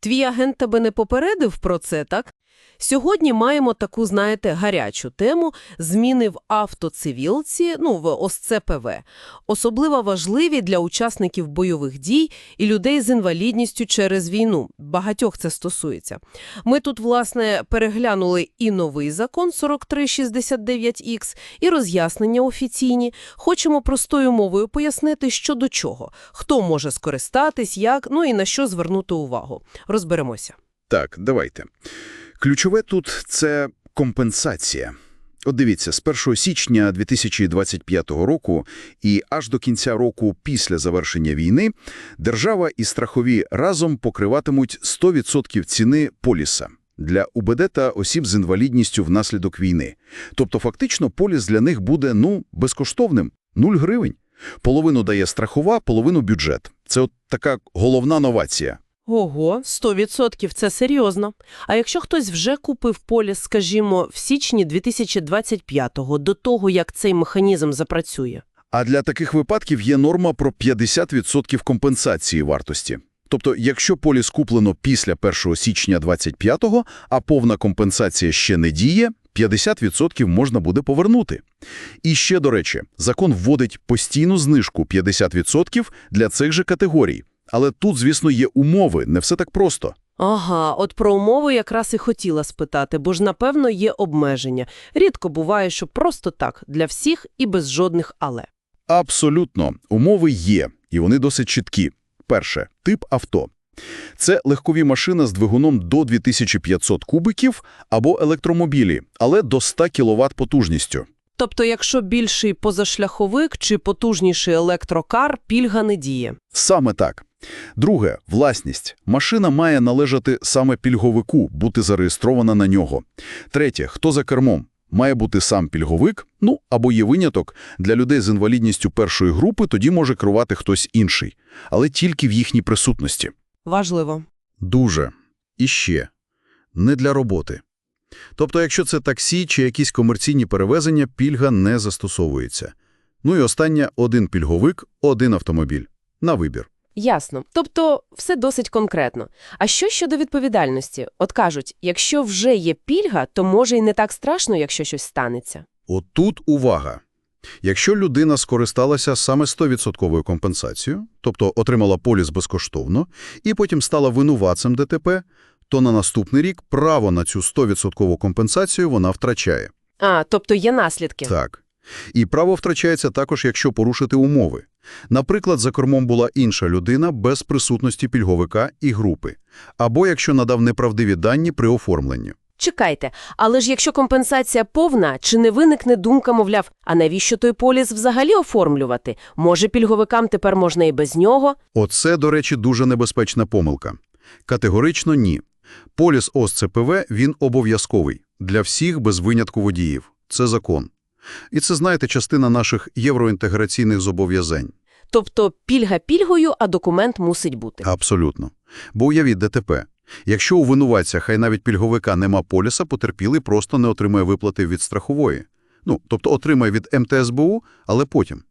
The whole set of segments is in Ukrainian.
Твій агент тебе не попередив про це, так? Сьогодні маємо таку, знаєте, гарячу тему зміни в автоцивілці, ну, в ОСЦПВ. Особливо важливі для учасників бойових дій і людей з інвалідністю через війну. Багатьох це стосується. Ми тут, власне, переглянули і новий закон 4369Х, і роз'яснення офіційні. Хочемо простою мовою пояснити, що до чого, хто може скористатись, як, ну і на що звернути увагу. Розберемося. Так, давайте. Ключове тут – це компенсація. От дивіться, з 1 січня 2025 року і аж до кінця року після завершення війни держава і страхові разом покриватимуть 100% ціни поліса для УБД та осіб з інвалідністю внаслідок війни. Тобто фактично поліс для них буде, ну, безкоштовним – 0 гривень. Половину дає страхова, половину бюджет. Це от така головна новація. Ого, 100% – це серйозно. А якщо хтось вже купив поліс, скажімо, в січні 2025-го, до того, як цей механізм запрацює? А для таких випадків є норма про 50% компенсації вартості. Тобто, якщо поліс куплено після 1 січня 25-го, а повна компенсація ще не діє, 50% можна буде повернути. І ще, до речі, закон вводить постійну знижку 50% для цих же категорій. Але тут, звісно, є умови, не все так просто. Ага, от про умови якраз і хотіла спитати, бо ж, напевно, є обмеження. Рідко буває, що просто так, для всіх і без жодних «але». Абсолютно. Умови є, і вони досить чіткі. Перше – тип авто. Це легкові машини з двигуном до 2500 кубиків або електромобілі, але до 100 кВт потужністю. Тобто, якщо більший позашляховик чи потужніший електрокар, пільга не діє. Саме так. Друге – власність. Машина має належати саме пільговику, бути зареєстрована на нього. Третє – хто за кермом. Має бути сам пільговик, ну або є виняток. Для людей з інвалідністю першої групи тоді може керувати хтось інший, але тільки в їхній присутності. Важливо. Дуже. І ще. Не для роботи. Тобто, якщо це таксі чи якісь комерційні перевезення, пільга не застосовується. Ну і останнє – один пільговик, один автомобіль. На вибір. Ясно. Тобто все досить конкретно. А що щодо відповідальності? От кажуть, якщо вже є пільга, то може й не так страшно, якщо щось станеться. Отут увага. Якщо людина скористалася саме 100% компенсацією, тобто отримала поліс безкоштовно, і потім стала винуватцем ДТП, то на наступний рік право на цю 100% компенсацію вона втрачає. А, тобто є наслідки. Так. І право втрачається також, якщо порушити умови. Наприклад, за кормом була інша людина без присутності пільговика і групи, або якщо надав неправдиві дані при оформленні. Чекайте, але ж якщо компенсація повна, чи не виникне думка, мовляв, а навіщо той поліс взагалі оформлювати? Може, пільговикам тепер можна і без нього? Оце, до речі, дуже небезпечна помилка. Категорично ні. Поліс ОСЦПВ, він обов'язковий. Для всіх без винятку водіїв. Це закон. І це, знаєте, частина наших євроінтеграційних зобов'язань. Тобто пільга пільгою, а документ мусить бути. Абсолютно. Бо уявіть ДТП. Якщо у винуватця, хай навіть пільговика нема поліса, потерпілий просто не отримає виплати від страхової. Ну, тобто отримає від МТСБУ, але потім.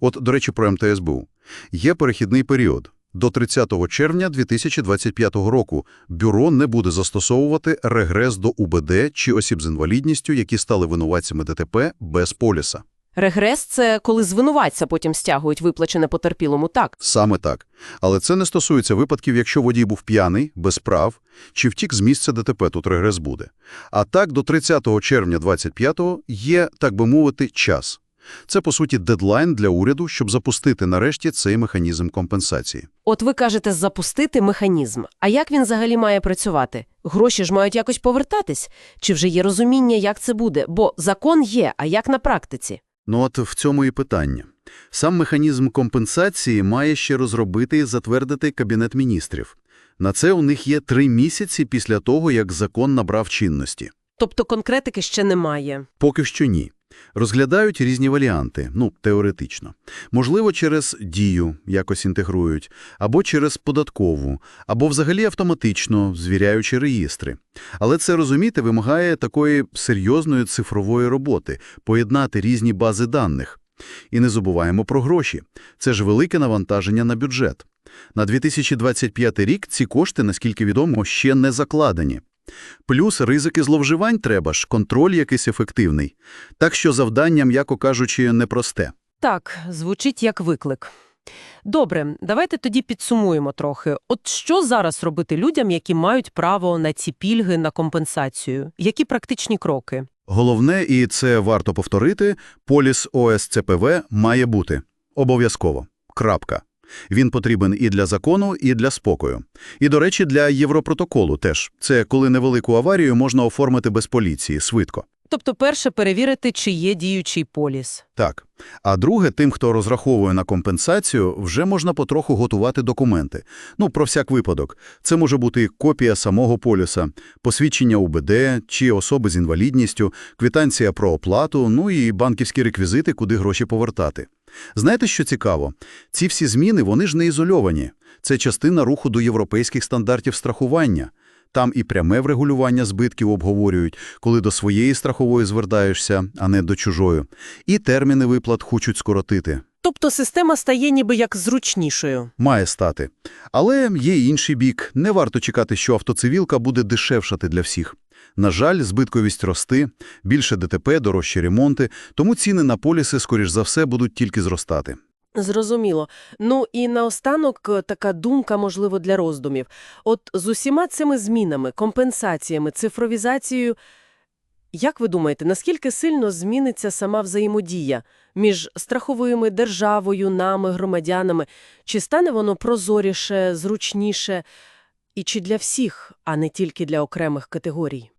От, до речі, про МТСБУ. Є перехідний період. До 30 червня 2025 року бюро не буде застосовувати регрес до УБД чи осіб з інвалідністю, які стали винуватцями ДТП без поліса. Регрес – це коли з винуватця потім стягують виплачене потерпілому, так? Саме так. Але це не стосується випадків, якщо водій був п'яний, без прав, чи втік з місця ДТП, тут регрес буде. А так, до 30 червня 25-го є, так би мовити, час. Це, по суті, дедлайн для уряду, щоб запустити нарешті цей механізм компенсації. От ви кажете запустити механізм. А як він взагалі має працювати? Гроші ж мають якось повертатись? Чи вже є розуміння, як це буде? Бо закон є, а як на практиці? Ну от в цьому і питання. Сам механізм компенсації має ще розробити і затвердити Кабінет міністрів. На це у них є три місяці після того, як закон набрав чинності. Тобто конкретики ще немає. Поки що ні. Розглядають різні варіанти, ну, теоретично. Можливо, через дію якось інтегрують, або через податкову, або взагалі автоматично, звіряючи реєстри. Але це, розуміти, вимагає такої серйозної цифрової роботи, поєднати різні бази даних. І не забуваємо про гроші. Це ж велике навантаження на бюджет. На 2025 рік ці кошти, наскільки відомо, ще не закладені. Плюс ризики зловживань треба ж, контроль якийсь ефективний. Так що завдання, м'яко кажучи, непросте. Так, звучить як виклик. Добре, давайте тоді підсумуємо трохи. От що зараз робити людям, які мають право на ці пільги, на компенсацію? Які практичні кроки? Головне, і це варто повторити, поліс ОСЦПВ має бути. Обов'язково. Крапка. Він потрібен і для закону, і для спокою. І, до речі, для Європротоколу теж. Це коли невелику аварію можна оформити без поліції, швидко. Тобто, перше, перевірити, чи є діючий поліс. Так. А друге, тим, хто розраховує на компенсацію, вже можна потроху готувати документи. Ну, про всяк випадок. Це може бути копія самого полюса, посвідчення УБД чи особи з інвалідністю, квитанція про оплату, ну і банківські реквізити, куди гроші повертати. Знаєте, що цікаво? Ці всі зміни, вони ж не ізольовані. Це частина руху до європейських стандартів страхування. Там і пряме врегулювання збитків обговорюють, коли до своєї страхової звертаєшся, а не до чужої. І терміни виплат хочуть скоротити. Тобто система стає ніби як зручнішою. Має стати. Але є інший бік. Не варто чекати, що автоцивілка буде дешевшати для всіх. На жаль, збитковість рости, більше ДТП, дорожчі ремонти, тому ціни на поліси, скоріш за все, будуть тільки зростати. Зрозуміло. Ну і наостанок е, така думка, можливо, для роздумів. От з усіма цими змінами, компенсаціями, цифровізацією, як ви думаєте, наскільки сильно зміниться сама взаємодія між страховими державою, нами, громадянами? Чи стане воно прозоріше, зручніше? І чи для всіх, а не тільки для окремих категорій?